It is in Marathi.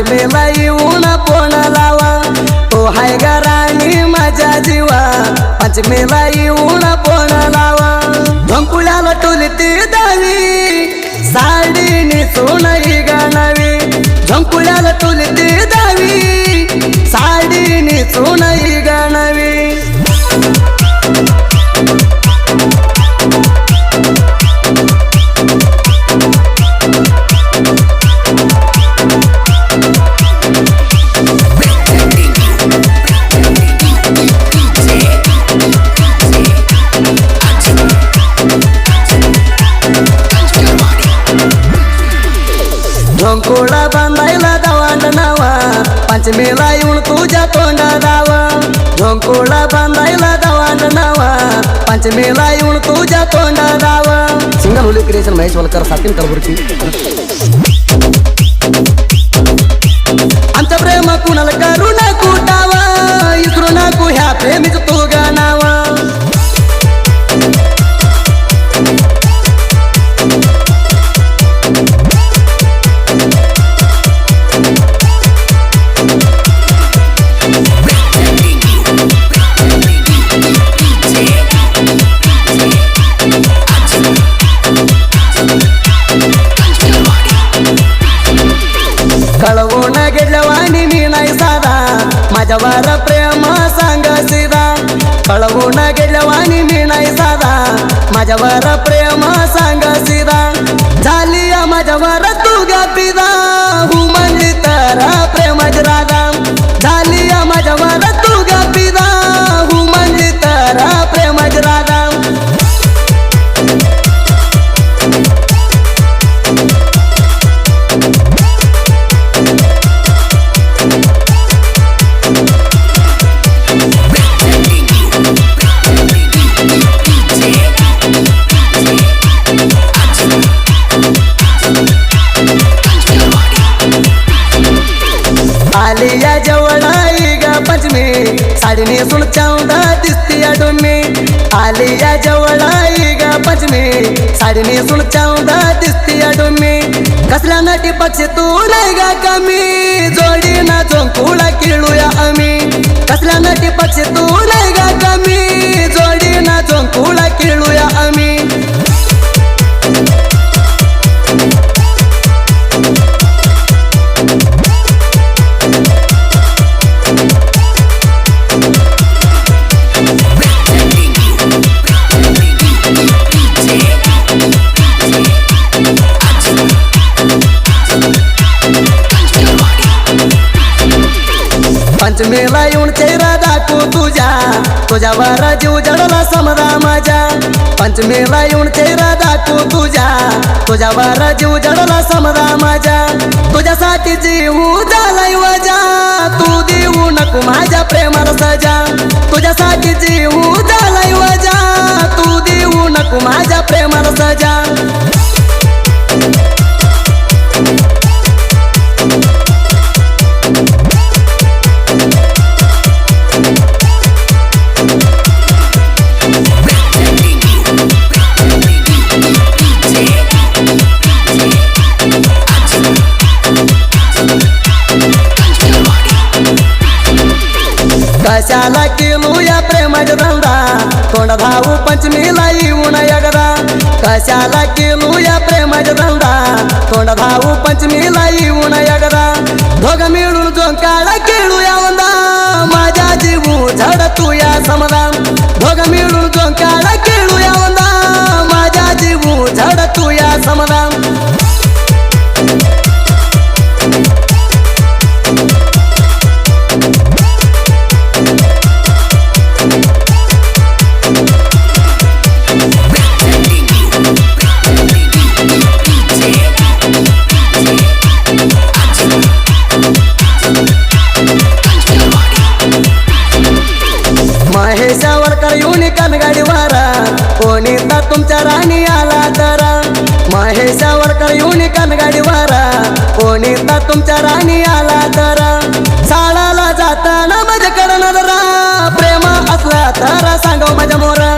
पंचमेला येऊन पोण लावा? तो हाय राणी माझ्या जीवा. पंचमेला येऊन पोण लावा? झंकुळ्याला टोलती दावी. साडी नेसून ही गाणावी झंकुळ्याला टोलती दावी. ಸಂಕೋಳ ಬಂದಾಯ್ಲ ದವಾಂಡನವ ಪಂಚಮೇಲ ಇವನು ತೂಜ ತೊಂಡದಾವ. ಝೊಂಕೋಳ ಬಂದಾಯ್ಲ ದವಾಂಡನವ ಪಂಚಮೇಲ ಇವನು ತೂಜ ತೊಂಡದಾವ. ಸಿಂಗಲ್ ಹುಲಿ ಕ್ರಿಯೇಷನ್ ಮಹೇಶ್ ವಲ್ಕರ್ ಸಾಕಿನ ಕಲಬುರ್ಗಿ. ಅಂತ ಪ್ರೇಮ ಕುಣಲಕರು कळवून गेल्यावानी मी नाही साधा. माझ्यावर प्रेम सांग सिदा कळवून गेल्यावानी मी नाही साधा. माझ्यावर प्रेम सांग सिदा झाली या माझ्यावर तू गा पिदा. ग पंचमी साडी नेसून चौदा दिसती डोमी आलिया जवळ आई गा पंचमी. साडी नेसून चौदा दिसती डोमी कसला नटी पक्ष तू नाही गा कमी. जोडी ना झोंकुळा किळूया आम्ही. कसला नटी पक्ष तू नाही गा कमी. पंचमेला येऊन चेहरा दाखवू तुझ्या. तुझ्यावर जीव जडला समजा माझ्या. पंचमेला येऊन चेहरा दाखवू तुझ्या. तुझ्यावर जीव जडला समजा माझ्या. तुझ्यासाठी जीव झालाय वजा. तू देऊ नको माझ्या प्रेमाला सजा. तुझ्यासाठी जीव झालाय वजा. तू देऊ नको माझ्या प्रेमाला सजा. कोण धावू पंचमीला येऊन एकदा कशाला केलू या प्रेमाच्या धंदा कोण धावू पंचमीला येऊन एकदा दोघ मिळून जो काळा खेळू या वंदा माझ्या जीवू झाड तू या समदा दोघ मिळून कनगाडी वारा. कोणी तर तुमच्या राणी आला तर महेशावर का येऊन कनगाडी वारा. कोणी तर तुमच्या राणी आला तर साळाला जाताना माझ्या कडनं जरा. प्रेम असला तर सांगव माझ्या मोरा.